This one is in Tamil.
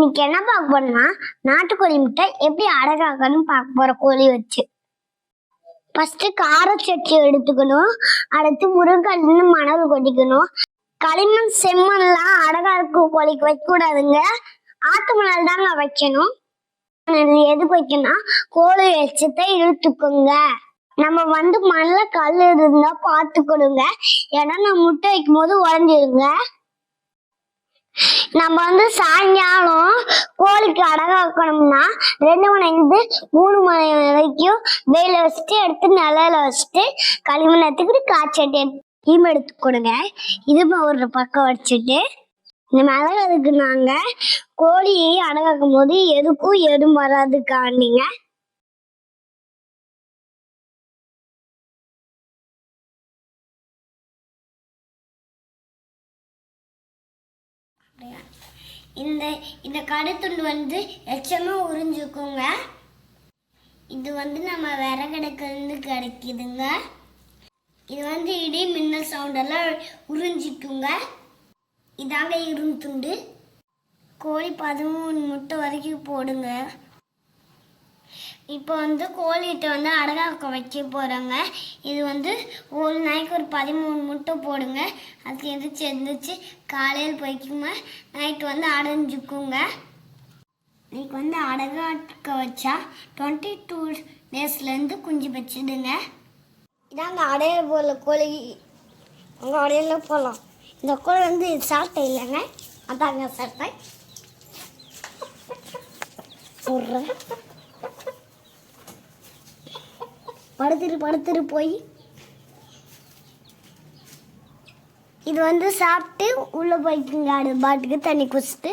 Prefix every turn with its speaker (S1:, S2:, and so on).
S1: இன்னைக்கு என்ன பார்க்க போறோம்னா நாட்டுக்கோழி முட்டை எப்படி அடகாக்கணும் பார்க்க போற கோழி வச்சு. ஃபர்ஸ்ட் கார சட்டி எடுத்துக்கணும். அடுத்து முருங்கல்னு மணல் கொட்டிக்கணும். களிமண் செம்மண்லாம் அடகா இருக்க கோழிக்கு வைக்க கூடாதுங்க ஆத்து மணல் தாங்க வைக்கணும். எதுக்கு வைக்கணும்னா கோழி வச்சத்தை இழுத்துக்குங்க. நம்ம வந்து மண்ணில் கல் இருந்தா பார்த்துக்கணுங்க. ஏன்னா நம்ம முட்டை வைக்கும் போது உடஞ்சிருங்க நம்ம வந்து சாயங்காலம் கோழிக்கு அடகாக்கணும்னா ரெண்டு மணிலேருந்து மூணு மணி வரைக்கும் வெயில வச்சுட்டு எடுத்து நிலையில வச்சுட்டு களிமண்ணத்துக்கு எடுத்துக்கிட்டு காய்ச்சட்டி எடுத்து கொடுங்க. இது ஒரு பக்கம் வச்சுட்டு இந்த மிளகு அதுக்கு நாங்க கோழியை அடகாக்கும் போது எதுக்கும் எதுவும் வராதுக்காண்டிங்க. இந்த இந்த கடைத்துண்டு வந்து எச்சமாக உறிஞ்சுக்குங்க. இது வந்து நம்ம விறகடுக்கிலிருந்து கிடைக்குதுங்க. இது வந்து இடி மின்னல் சவுண்டெல்லாம் உறிஞ்சிக்குங்க. இதாங்க இருந்துண்டு கோழி பதிமூணு முட்டை வரைக்கும் போடுங்க. இப்போ வந்து கோழிகிட்ட வந்து அடகாக்க வைக்க போகிறாங்க இது வந்து ஒரு நாய்க்கு ஒரு பதிமூணு முட்டை போடுங்க. அதுக்கு எதிர்த்து எழுந்திரிச்சு காலையில் போய்க்குங்க. நைட்டு வந்து அடைஞ்சுக்குங்க. இன்னைக்கு வந்து அடகாக்க வச்சா டுவெண்ட்டி டூ டேஸ்லேருந்து குஞ்சு வச்சுடுங்க இதாங்க அடைய போல கோழி. அங்கே அடையில போகலாம் இந்த கோழி வந்து சாட்டை இல்லைங்க. அதாங்க சாப்பிட்டேன். சொல்கிறேன் படுத்துரு படுத்துரு போய். இது வந்து சாப்பிட்டு உள்ளே போய்க்குங்க அது பாட்டுக்கு தண்ணி குடிச்சிட்டு.